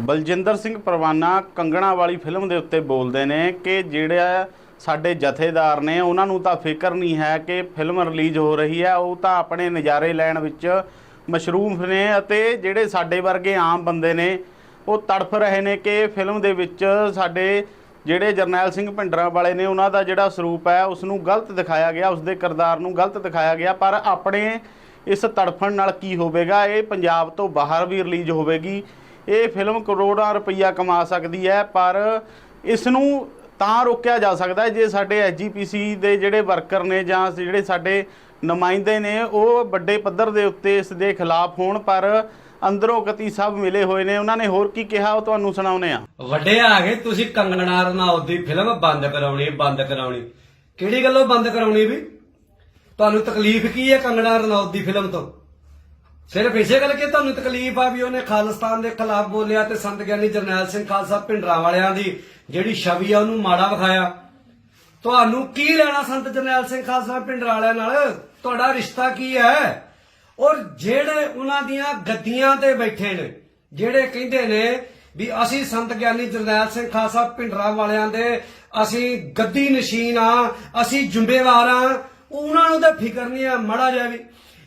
ਬਲਜਿੰਦਰ ਸਿੰਘ ਪਰਵਾਨਾ ਕੰਗਣਾ ਵਾਲੀ ਫਿਲਮ ਦੇ ਉੱਤੇ ਬੋਲਦੇ ਨੇ ਕਿ ਜਿਹੜਾ ਸਾਡੇ ਜਥੇਦਾਰ ਨੇ, ਉਹਨਾਂ ਨੂੰ ਤਾਂ ਫਿਕਰ ਨਹੀਂ ਹੈ ਕਿ ਫਿਲਮ ਰਿਲੀਜ਼ ਹੋ ਰਹੀ ਹੈ, ਉਹ ਤਾਂ ਆਪਣੇ ਨਜ਼ਾਰੇ ਲੈਣ ਵਿੱਚ ਮਸ਼ਰੂਫ ਨੇ ਅਤੇ ਜਿਹੜੇ ਸਾਡੇ ਵਰਗੇ ਆਮ ਬੰਦੇ ਨੇ, ਉਹ ਤੜਫ ਰਹੇ ਨੇ ਕਿ ਫਿਲਮ ਦੇ ਵਿੱਚ ਸਾਡੇ ਜਿਹੜੇ ਜਰਨੈਲ ਸਿੰਘ ਭਿੰਡਰਾਂ ਵਾਲੇ ਨੇ, ਉਹਨਾਂ ਦਾ ਜਿਹੜਾ ਸਰੂਪ ਹੈ ਉਸ ਨੂੰ ਗਲਤ ਦਿਖਾਇਆ ਗਿਆ ਉਸ ਦੇ ਕਿਰਦਾਰ ਨੂੰ ਗਲਤ ਦਿਖਾਇਆ ਗਿਆ, ਪਰ ਆਪਣੇ ਇਸ ਤੜਫਣ ਨਾਲ ਕੀ ਹੋਵੇਗਾ? ਇਹ ਪੰਜਾਬ ਤੋਂ ਬਾਹਰ ਵੀ ਰਿਲੀਜ਼ ਹੋਵੇਗੀ। ਇਹ ਫਿਲਮ ਕਰੋੜਾਂ ਰੁਪਈਆ ਕਮਾ ਸਕਦੀ ਹੈ, ਪਰ ਇਸ ਨੂੰ ਤਾਂ ਰੋਕਿਆ ਜਾ ਸਕਦਾ ਹੈ ਜੇ ਸਾਡੇ ਐਸਜੀਪੀਸੀ ਦੇ ਜਿਹੜੇ ਵਰਕਰ ਨੇ ਜਾਂ ਜਿਹੜੇ ਸਾਡੇ ਨੁਮਾਇੰਦੇ ਨੇ, ਉਹ ਵੱਡੇ ਪੱਧਰ ਦੇ ਉੱਤੇ ਇਸ ਦੇ ਖਿਲਾਫ ਹੋਣ, ਪਰ ਅੰਦਰੋਂ ਕਤੀ ਸਭ ਮਿਲੇ ਹੋਏ ਨੇ। ਉਹਨਾਂ ਨੇ ਹੋਰ ਕੀ ਕਿਹਾ, ਉਹ ਤੁਹਾਨੂੰ ਸੁਣਾਉਨੇ ਆ ਵੱਡੇ ਆ ਗਏ, ਤੁਸੀਂ ਕੰਗਣਾ ਰਣਾਉਤ ਦੀ ਫਿਲਮ ਬੰਦ ਕਰਾਉਣੀ ਬੰਦ ਕਰਾਉਣੀ। ਕਿਹੜੀ ਗੱਲੋਂ ਬੰਦ ਕਰਾਉਣੀ ਵੀ? ਤੁਹਾਨੂੰ ਤਕਲੀਫ ਕੀ ਹੈ ਕੰਗਣਾ ਰਣਾਉਤ ਦੀ ਫਿਲਮ ਤੋਂ? ਸਿਰਫ ਇਸੇ ਗੱਲ ਕਿ ਤੁਹਾਨੂੰ ਤਕਲੀਫ ਆ ਵੀ ਉਹਨੇ ਖਾਲਿਸਤਾਨ ਦੇ ਖਿਲਾਫ ਬੋਲਿਆ ਤੇ ਸੰਤ ਗਿਆਨੀ ਜਰਨੈਲ ਸਿੰਘ ਖਾਲਸਾ ਭਿੰਡਰਾਂ ਵਾਲਿਆਂ ਦੀ ਜਿਹੜੀ ਛਵੀ ਆ ਉਹਨੂੰ ਮਾੜਾ ਵਿਖਾਇਆ। ਤੁਹਾਨੂੰ ਕੀ ਲੈਣਾ ਸੰਤ ਜਰਨੈਲ ਸਿੰਘ ਖਾਲਸਾ ਭਿੰਡਰਾਂ ਵਾਲਿਆਂ ਨਾਲ? ਤੁਹਾਡਾ ਰਿਸ਼ਤਾ ਕੀ ਹੈ? ਔਰ ਜਿਹੜੇ ਉਹਨਾਂ ਦੀਆਂ ਗੱਦੀਆਂ ਤੇ ਬੈਠੇ ਨੇ, ਜਿਹੜੇ ਕਹਿੰਦੇ ਨੇ ਵੀ ਅਸੀਂ ਸੰਤ ਗਿਆਨੀ ਜਰਨੈਲ ਸਿੰਘ ਖਾਲਸਾ ਭਿੰਡਰਾਂ ਵਾਲਿਆਂ ਦੇ ਅਸੀਂ ਗੱਦੀ ਨਸ਼ੀਨ ਆ, ਅਸੀਂ ਜ਼ਿੰਮੇਵਾਰ ਆ, ਉਹਨਾਂ ਨੂੰ ਤਾਂ ਫਿਕਰ ਨਹੀਂ ਆ, ਮੜਾ ਜਿਹਾ ਵੀ।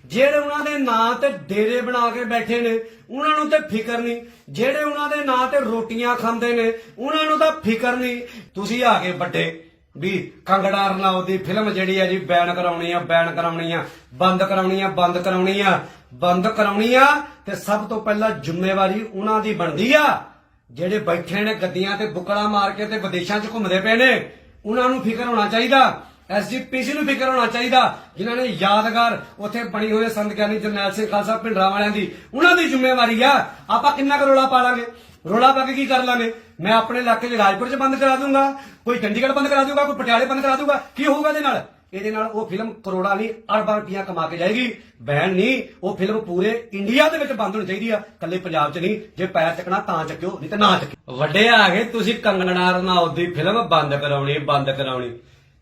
ਜਿਹੜੇ ਉਹਨਾਂ ਦੇ ਨਾਂ ਤੇ ਡੇਰੇ ਬਣਾ ਕੇ ਬੈਠੇ ਨੇ, ਉਹਨਾਂ ਨੂੰ ਤੇ ਫਿਕਰ ਨਹੀਂ। ਜਿਹੜੇ ਉਹਨਾਂ ਦੇ ਨਾਂ ਤੇ ਰੋਟੀਆਂ ਖਾਂਦੇ ਨੇ, ਉਹਨਾਂ ਨੂੰ ਤਾਂ ਫਿਕਰ ਨਹੀਂ। ਤੁਸੀਂ ਆ ਕੇ ਵੱਡੇ ਵੀ ਕੰਗੜਾ ਰਣਾਉਤ ਦੀ ਫਿਲਮ ਜਿਹੜੀ ਹੈ ਜੀ, ਬੈਨ ਕਰਾਉਣੀ ਆ, ਬੈਨ ਕਰਾਉਣੀ ਆ, ਬੰਦ ਕਰਾਉਣੀ ਆ, ਬੰਦ ਕਰਾਉਣੀ ਆ, ਬੰਦ ਕਰਾਉਣੀ ਆ, ਤੇ ਸਭ ਤੋਂ ਪਹਿਲਾਂ ਜ਼ਿੰਮੇਵਾਰੀ ਉਹਨਾਂ ਦੀ ਬਣਦੀ ਆ। ਜਿਹੜੇ ਬੈਠੇ ਨੇ ਗੱਦੀਆਂ ਤੇ ਬੁਕੜਾ ਮਾਰ ਕੇ ਤੇ ਵਿਦੇਸ਼ਾਂ 'ਚ ਘੁੰਮਦੇ ਪਏ ਨੇ, ਉਹਨਾਂ ਨੂੰ ਫਿਕਰ ਹੋਣਾ ਚਾਹੀਦਾ। ਐਸਜੀਪੀਸੀ ਨੂੰ ਫਿਕਰ ਹੋਣਾ ਚਾਹੀਦਾ, ਜਿਨ੍ਹਾਂ ਨੇ ਯਾਦਗਾਰ ਉੱਥੇ ਬਣੀ ਹੋਏ ਸੰਤ ਗਿਆਨੀ ਜਰਨੈਲ ਸਿੰਘ ਖਾਲਸਾ ਭਿੰਡਰਾਂ ਵਾਲਿਆਂ ਦੀ। ਉਹਨਾਂ ਦੀ ਜ਼ਿੰਮੇਵਾਰੀ ਆ, ਆਪਾਂ ਕਿੰਨਾ ਕੁ ਰੋਲਾ ਪਾ ਲਾਂਗੇ? ਰੋਲਾ ਪਾ ਕੇ ਕੀ ਕਰ ਲਾਂਗੇ? ਮੈਂ ਆਪਣੇ ਇਲਾਕੇ 'ਚ ਰਾਜਪੁਰ 'ਚ ਬੰਦ ਕਰਾ ਦੂੰਗਾ, ਕੋਈ ਚੰਡੀਗੜ੍ਹ ਬੰਦ ਕਰਾ ਦੂੰਗਾ, ਕੋਈ ਪਟਿਆਲੇ ਬੰਦ ਕਰਾ ਦੂੰਗਾ, ਕੀ ਹੋਊਗਾ ਇਹਦੇ ਨਾਲ? ਇਹਦੇ ਨਾਲ ਉਹ ਫਿਲਮ ਕਰੋੜਾਂ ਨਹੀਂ, ਅਰਬਾਂ ਰੁਪਈਆ ਕਮਾ ਕੇ ਜਾਏਗੀ। ਬੈਨ ਨਹੀਂ, ਉਹ ਫਿਲਮ ਪੂਰੇ ਇੰਡੀਆ ਦੇ ਵਿੱਚ ਬੰਦ ਹੋਣੀ ਚਾਹੀਦੀ ਆ ਕੱਲੇ ਪੰਜਾਬ 'ਚ ਨਹੀਂ, ਜੇ ਪੈਰ ਚੱਕਣਾ ਤਾਂ ਚੱਕਿਓ, ਨਹੀਂ ਤਾਂ ਨਾ ਚੱਕਿਓ। ਵੱਡੇ ਆ ਗਏ, ਤੁਸੀਂ ਕੰਗਣਾ ਰਣਾਉਤ ਦੀ ਫਿਲਮ ਬੰਦ ਕਰਾਉਣੀ ਬੰਦ ਕਰਾਉਣੀ।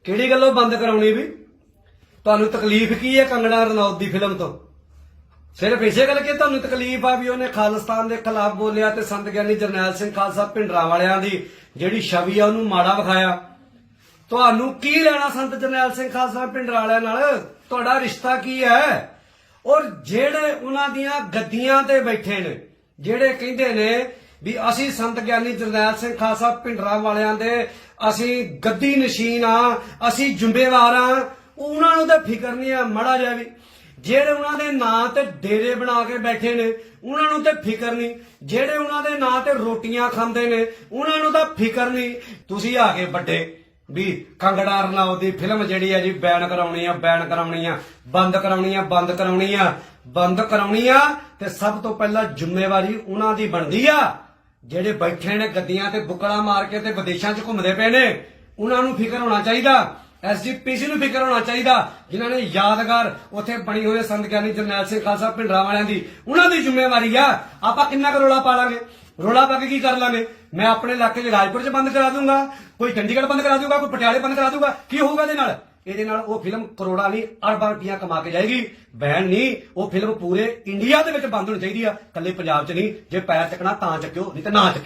ਕਿਹੜੀ ਗੱਲੋਂ ਬੰਦ ਕਰਾਉਣੀ ਵੀ? ਤੁਹਾਨੂੰ ਤਕਲੀਫ ਕੀ ਹੈ ਕੰਗਣਾ ਰਣੌਤ ਦੀ ਫਿਲਮ ਤੋਂ? ਸਿਰਫ ਇਸੇ ਗੱਲ ਕਿ ਤੁਹਾਨੂੰ ਤਕਲੀਫ ਆ ਵੀ ਉਹਨੇ ਖਾਲਿਸਤਾਨ ਦੇ ਖਿਲਾਫ ਬੋਲਿਆ ਤੇ ਸੰਤ ਗਿਆਨੀ ਜਰਨੈਲ ਸਿੰਘ ਖਾਲਸਾ ਭਿੰਡਰਾਂ ਵਾਲਿਆਂ ਦੀ ਜਿਹੜੀ ਛਵੀ ਆ ਉਹਨੂੰ ਮਾੜਾ ਵਿਖਾਇਆ। ਤੁਹਾਨੂੰ ਕੀ ਲੈਣਾ ਸੰਤ ਜਰਨੈਲ ਸਿੰਘ ਖਾਲਸਾ ਭਿੰਡਰਾਂ ਵਾਲਿਆਂ ਨਾਲ? ਤੁਹਾਡਾ ਰਿਸ਼ਤਾ ਕੀ ਹੈ? ਔਰ ਜਿਹੜੇ ਉਹਨਾਂ ਦੀਆਂ ਗੱਦੀਆਂ ਤੇ ਬੈਠੇ ਨੇ, ਜਿਹੜੇ ਕਹਿੰਦੇ ਨੇ ਵੀ ਅਸੀਂ ਸੰਤ ਗਿਆਨੀ ਜਰਨੈਲ ਸਿੰਘ ਖਾਲਸਾ ਭਿੰਡਰਾਂ ਵਾਲਿਆਂ ਦੇ ਅਸੀਂ ਗੱਦੀ ਨਸ਼ੀਨ ਆ, ਅਸੀਂ ਜ਼ਿੰਮੇਵਾਰ ਆ, ਉਹਨਾਂ ਨੂੰ ਤਾਂ ਫਿਕਰ ਨਹੀਂ ਆ, ਮੜਾ ਜਿਹਾ ਵੀ। ਜਿਹੜੇ ਉਹਨਾਂ ਦੇ ਨਾਂ ਤੇ ਡੇਰੇ ਬਣਾ ਕੇ ਬੈਠੇ ਨੇ, ਉਹਨਾਂ ਨੂੰ ਤੇ ਫਿਕਰ ਨਹੀਂ। ਜਿਹੜੇ ਉਹਨਾਂ ਦੇ ਨਾਂ ਤੇ ਰੋਟੀਆਂ ਖਾਂਦੇ ਨੇ, ਉਹਨਾਂ ਨੂੰ ਤਾਂ ਫਿਕਰ ਨਹੀਂ। ਤੁਸੀਂ ਆ ਕੇ ਵੱਡੇ ਵੀ ਕੰਗੜਾ ਰਣਾਉਤ ਦੀ ਫਿਲਮ ਜਿਹੜੀ ਹੈ ਜੀ, ਬੈਨ ਕਰਾਉਣੀ ਆ, ਬੈਨ ਕਰਾਉਣੀ ਆ, ਬੰਦ ਕਰਾਉਣੀ ਆ, ਬੰਦ ਕਰਾਉਣੀ ਆ, ਬੰਦ ਕਰਾਉਣੀ ਆ, ਤੇ ਸਭ ਤੋਂ ਪਹਿਲਾਂ ਜ਼ਿੰਮੇਵਾਰੀ ਉਹਨਾਂ ਦੀ ਬਣਦੀ ਆ। ਜਿਹੜੇ ਬੈਠੇ ਨੇ ਗੱਦੀਆਂ ਤੇ ਬੁਕੜਾ ਮਾਰ ਕੇ ਤੇ ਵਿਦੇਸ਼ਾਂ 'ਚ ਘੁੰਮਦੇ ਪਏ ਨੇ, ਉਹਨਾਂ ਨੂੰ ਫਿਕਰ ਹੋਣਾ ਚਾਹੀਦਾ। ਐਸਜੀਪੀਸੀ ਨੂੰ ਫਿਕਰ ਹੋਣਾ ਚਾਹੀਦਾ, ਜਿਨ੍ਹਾਂ ਨੇ ਯਾਦਗਾਰ ਉੱਥੇ ਬਣੀ ਹੋਈ ਸੰਤ ਗਿਆਨੀ ਜਰਨੈਲ ਸਿੰਘ ਖਾਲਸਾ ਭਿੰਡਰਾਂ ਵਾਲਿਆਂ ਦੀ। ਉਹਨਾਂ ਦੀ ਜ਼ਿੰਮੇਵਾਰੀ ਆ, ਆਪਾਂ ਕਿੰਨਾ ਕੁ ਰੋਲਾ ਪਾ ਲਾਂਗੇ? ਰੋਲਾ ਪਾ ਕੇ ਕੀ ਕਰ ਲਾਂਗੇ? ਮੈਂ ਆਪਣੇ ਇਲਾਕੇ 'ਚ ਰਾਜਪੁਰ 'ਚ ਬੰਦ ਕਰਾ ਦੂੰਗਾ, ਕੋਈ ਚੰਡੀਗੜ੍ਹ ਬੰਦ ਕਰਾ ਦੂੰਗਾ, ਕੋਈ ਪਟਿਆਲੇ ਬੰਦ ਕਰਾ ਦੂੰਗਾ, ਕੀ ਹੋਊਗਾ ਇਹਦੇ ਨਾਲ? ਇਹਦੇ ਨਾਲ ਉਹ ਫਿਲਮ ਕਰੋੜਾਂ ਨਹੀਂ ਅਰਬਾਂ ਰੁਪਈਆ ਕਮਾ ਕੇ ਜਾਏਗੀ। ਬੈਨ ਨਹੀਂ, ਉਹ ਫਿਲਮ ਪੂਰੇ ਇੰਡੀਆ ਦੇ ਵਿੱਚ ਬੰਦ ਹੋਣੀ ਚਾਹੀਦੀ ਆ। ਕੱਲੇ ਪੰਜਾਬ 'ਚ ਨਹੀਂ, ਜੇ ਪੈਰ ਚੱਕਣਾ ਤਾਂ ਚੱਕਿਓ, ਨਹੀਂ ਤਾਂ ਨਾ ਚੱਕਿਓ।